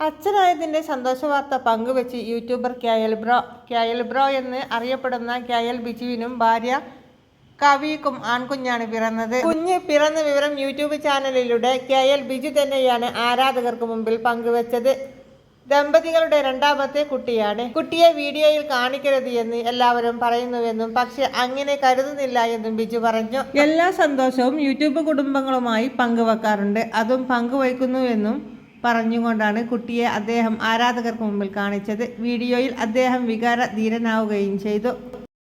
അച്ഛനായതിന്റെ സന്തോഷവാർത്ത പങ്കുവെച്ച് യൂട്യൂബർ ക്യായൽ ബ്രോ ക്യായൽ ബ്രോ എന്ന് അറിയപ്പെടുന്ന ക്യായൽ ബിജുവിനും ഭാര്യ കവിക്കും ആൺകുഞ്ഞാണ് പിറന്നത്. കുഞ്ഞ് പിറന്ന വിവരം യൂട്യൂബ് ചാനലിലൂടെ ക്യായൽ ബിജു തന്നെയാണ് ആരാധകർക്ക് മുമ്പിൽ പങ്കുവെച്ചത്. ദമ്പതികളുടെ രണ്ടാമത്തെ കുട്ടിയാണ്. കുട്ടിയെ വീഡിയോയിൽ കാണിക്കരുത് എന്ന് എല്ലാവരും പറയുന്നുവെന്നും പക്ഷെ അങ്ങനെ കരുതുന്നില്ല എന്നും ബിജു പറഞ്ഞു. എല്ലാ സന്തോഷവും യൂട്യൂബ് കുടുംബങ്ങളുമായി പങ്കുവെക്കാറുണ്ട്. അതും പങ്കുവയ്ക്കുന്നുവെന്നും പറഞ്ഞുകൊണ്ടാണ് കുട്ടിയെ അദ്ദേഹം ആരാധകർക്ക് മുമ്പിൽ കാണിച്ചത്. വീഡിയോയിൽ അദ്ദേഹം വികാര ധീരനാവുകയും ചെയ്തു.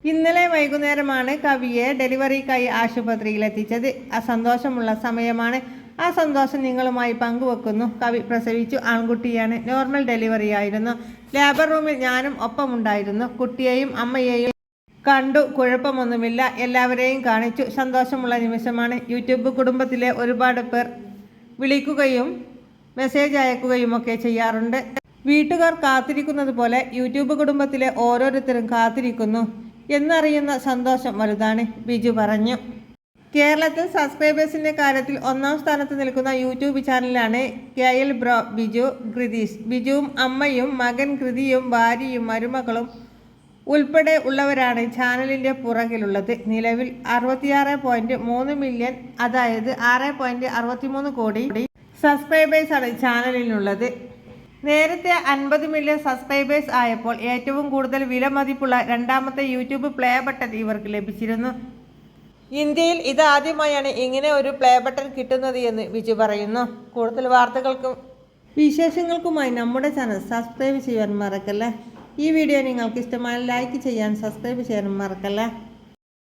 ഇന്നലെ വൈകുന്നേരമാണ് കവിയെ ഡെലിവറിക്കായി ആശുപത്രിയിൽ എത്തിച്ചത് ആ സന്തോഷമുള്ള സമയമാണ്. ആ സന്തോഷം നിങ്ങളുമായി പങ്കുവെക്കുന്നു. കവി പ്രസവിച്ചു. ആൺകുട്ടിയാണ്. നോർമൽ ഡെലിവറി ആയിരുന്നു. ലേബർ റൂമിൽ ഞാനും ഒപ്പമുണ്ടായിരുന്നു. കുട്ടിയെയും അമ്മയെയും കണ്ടു. കുഴപ്പമൊന്നുമില്ല. എല്ലാവരെയും കാണിച്ചു. സന്തോഷമുള്ള നിമിഷമാണ്. യൂട്യൂബ് കുടുംബത്തിലെ ഒരുപാട് പേർ വിളിക്കുകയും മെസ്സേജ് അയക്കുകയുമൊക്കെ ചെയ്യാറുണ്ട്. വീട്ടുകാർ കാത്തിരിക്കുന്നത് പോലെ യൂട്യൂബ് കുടുംബത്തിലെ ഓരോരുത്തരും കാത്തിരിക്കുന്നു എന്നറിയുന്ന സന്തോഷം വലുതാണ് ബിജു പറഞ്ഞു. കേരളത്തിൽ സബ്സ്ക്രൈബേഴ്സിന്റെ കാര്യത്തിൽ ഒന്നാം സ്ഥാനത്ത് നിൽക്കുന്ന യൂട്യൂബ് ചാനലാണ് K L bro Biju Gritheesh ബിജുവും അമ്മയും മകൻ കൃതിയും ഭാര്യയും മരുമകളും ഉൾപ്പെടെ ഉള്ളവരാണ് ചാനലിന്റെ പുറകിലുള്ളത്. നിലവിൽ അറുപത്തിയാറ് പോയിന്റ് മൂന്ന് മില്യൺ അതായത് ആറ് പോയിന്റ് അറുപത്തിമൂന്ന് കോടി സബ്സ്ക്രൈബേഴ്സാണ് ചാനലിനുള്ളത് നേരത്തെ അൻപത് മില്യൺ സബ്സ്ക്രൈബേഴ്സ് ആയപ്പോൾ ഏറ്റവും കൂടുതൽ വില മതിപ്പുള്ള രണ്ടാമത്തെ യൂട്യൂബ് പ്ലേ ബട്ടൺ ഇവർക്ക് ലഭിച്ചിരുന്നു. ഇന്ത്യയിൽ ഇതാദ്യമായാണ് ഇങ്ങനെ ഒരു പ്ലേ ബട്ടൺ കിട്ടുന്നത് എന്ന് വിജു പറയുന്നു. കൂടുതൽ വാർത്തകൾക്കും വിശേഷങ്ങൾക്കുമായി നമ്മുടെ ചാനൽ സബ്സ്ക്രൈബ് ചെയ്യാൻ മറക്കല്ലേ? ഈ വീഡിയോ നിങ്ങൾക്ക് ഇഷ്ടമായ ലൈക്ക് ചെയ്യാൻ സബ്സ്ക്രൈബ് ചെയ്യാൻ മറക്കല്ലേ?